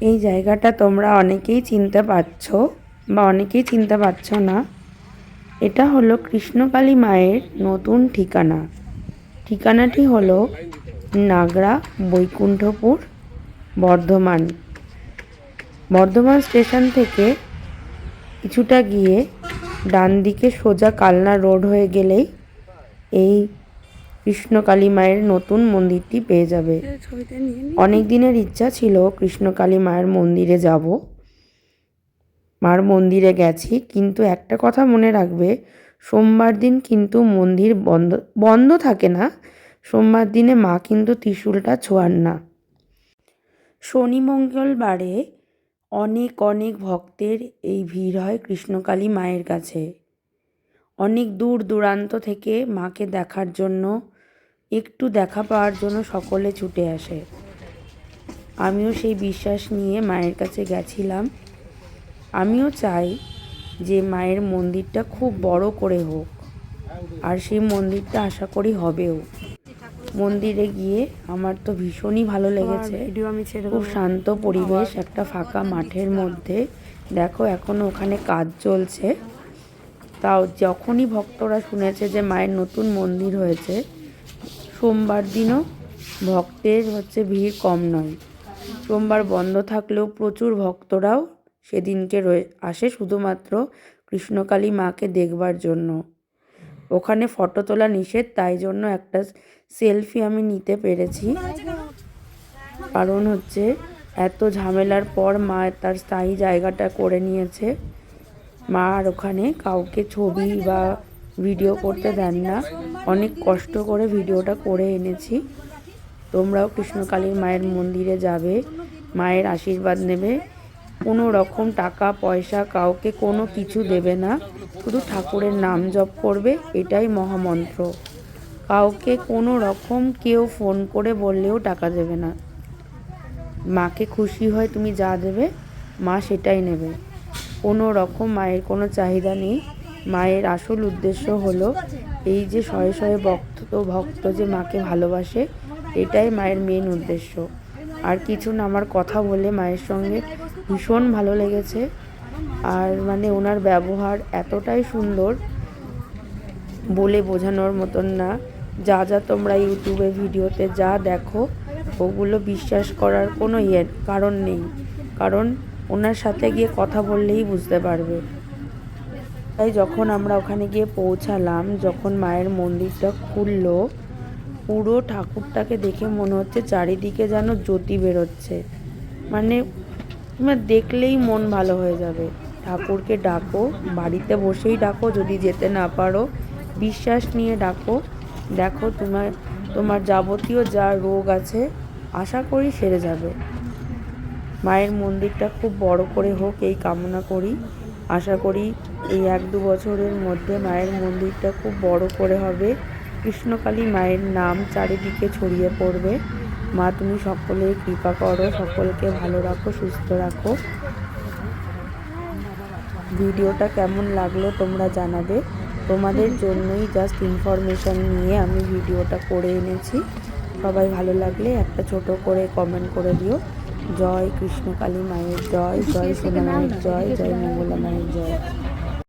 এই জায়গাটা তোমরা অনেকেই চিনতে পারছ বা অনেকেই চিনতে পারছ না। এটা হলো কৃষ্ণকালী মায়ের নতুন ঠিকানা। ঠিকানাটি হলো নাগরা বৈকুণ্ঠপুর, বর্ধমান। বর্ধমান স্টেশন থেকে কিছুটা গিয়ে ডান দিকে সোজা কালনা রোড হয়ে গেলেই এই কৃষ্ণকালী মায়ের নতুন মন্দিরটি পেয়ে যাবে। অনেক দিনের ইচ্ছা ছিল কৃষ্ণকালী মায়ের মন্দিরে যাব। মার মন্দিরে গেছি, কিন্তু একটা কথা মনে রাখবে, সোমবার দিন কিন্তু মন্দির বন্ধ বন্ধ থাকে না। সোমবার দিনে মা কিন্তু ত্রিশূলটা ছোঁয়ান না। শনি মঙ্গলবারে অনেক অনেক ভক্তের এই ভিড় হয় কৃষ্ণকালী মায়ের কাছে। অনেক দূর দূরান্ত থেকে মাকে দেখার জন্য একটু দেখা পাওয়ার জন্য সকলে ছুটে আসে। আমিও সেই বিশ্বাস নিয়ে মায়ের কাছে গেছিলাম। আমিও চাই যে মায়ের মন্দিরটা খুব বড় করে হোক আর সেই মন্দিরটা আশা করি হবেও। মন্দিরে গিয়ে আমার তো ভীষণই ভালো লেগেছে। ছেড়ে খুব শান্ত পরিবেশ একটা ফাঁকা মাঠের মধ্যে। দেখো এখনও ওখানে কাজ চলছে। তাও যখনই ভক্তরা শুনেছে যে মায়ের নতুন মন্দির হয়েছে সোমবার দিনও ভক্তের হচ্ছে ভিড় কম নয়। সোমবার বন্ধ থাকলেও প্রচুর ভক্তরাও সেদিনকে রয়ে আসে শুধুমাত্র কৃষ্ণকালী মাকে দেখবার জন্য। ওখানে ফটো তোলা নিষেধ, তাই জন্য একটা সেলফি আমি নিতে পেরেছি। কারণ হচ্ছে এত ঝামেলার পর মা তার স্থায়ী জায়গাটা করে নিয়েছে। মা আর ওখানে কাউকে ছবি বা ভিডিও করতে দেন না। অনেক কষ্ট করে ভিডিওটা করে এনেছি। তোমরাও কৃষ্ণকালীর মায়ের মন্দিরে যাবে। মায়ের আশীর্বাদ নেবে। কোনো রকম টাকা, পয়সা কাউকে কোনো কিছু দেবে না। শুধু ঠাকুরের নাম জপ করবে, এটাই মহামন্ত্র। কাউকে কোনো রকম কেউ ফোন করে বললেও টাকা দেবে না। মাকে খুশি হয় তুমি যা দেবে, মা সেটাই নেবে। কোনো রকম মায়ের কোনো চাহিদা নেই। মায়ের আসল উদ্দেশ্য হলো এই যে শয়ে শয়ে ভক্ত ভক্ত যে মাকে ভালোবাসে, এটাই মায়ের মেন উদ্দেশ্য। আর কিছু না, আমার কথা বলে মায়ের সঙ্গে ভীষণ ভালো লেগেছে। আর মানে ওনার ব্যবহার এতটাই সুন্দর, বলে বোঝানোর মতন না। যা যা তোমরা ইউটিউবে ভিডিওতে যা দেখো, ওগুলো বিশ্বাস করার কোনো ইয়ে কারণ নেই। কারণ ওনার সাথে গিয়ে কথা বললেই বুঝতে পারবে। তাই যখন আমরা ওখানে গিয়ে পৌঁছালাম, যখন মায়ের মন্দিরটা খুললো, পুরো ঠাকুরটাকে দেখে মনে হচ্ছে চারিদিকে যেন জ্যোতি বেরোচ্ছে। মানে তোমার দেখলেই মন ভালো হয়ে যাবে। ঠাকুরকে ডাকো, বাড়িতে বসেই ডাকো, যদি যেতে না পারো, বিশ্বাস নিয়ে ডাকো। দেখো তোমার তোমার যাবতীয় যা রোগ আছে, আশা করি সেরে যাবে। মায়ের মন্দিরটা খুব বড় করে হোক, এই কামনা করি। আশা করি এই এক দু বছরের মধ্যে মায়ের মন্দিরটা খুব বড় করে হবে। কৃষ্ণকালী মায়ের নাম চারিদিকে ছড়িয়ে পড়বে। মা, তুমি সকলের কৃপা করো, সকলকে ভালো রাখো, সুস্থ রাখো। ভিডিওটা কেমন লাগল তোমরা জানাবে। তোমাদের জন্যই জাস্ট ইনফরমেশান নিয়ে আমি ভিডিওটা করে এনেছি। সবাই ভালো লাগলে একটা ছোট করে কমেন্ট করে দিও। জয় কৃষ্ণকালী মায়ের জয় জয় সোনা মায়ের জয় জয় মঙ্গলা মায়ের জয়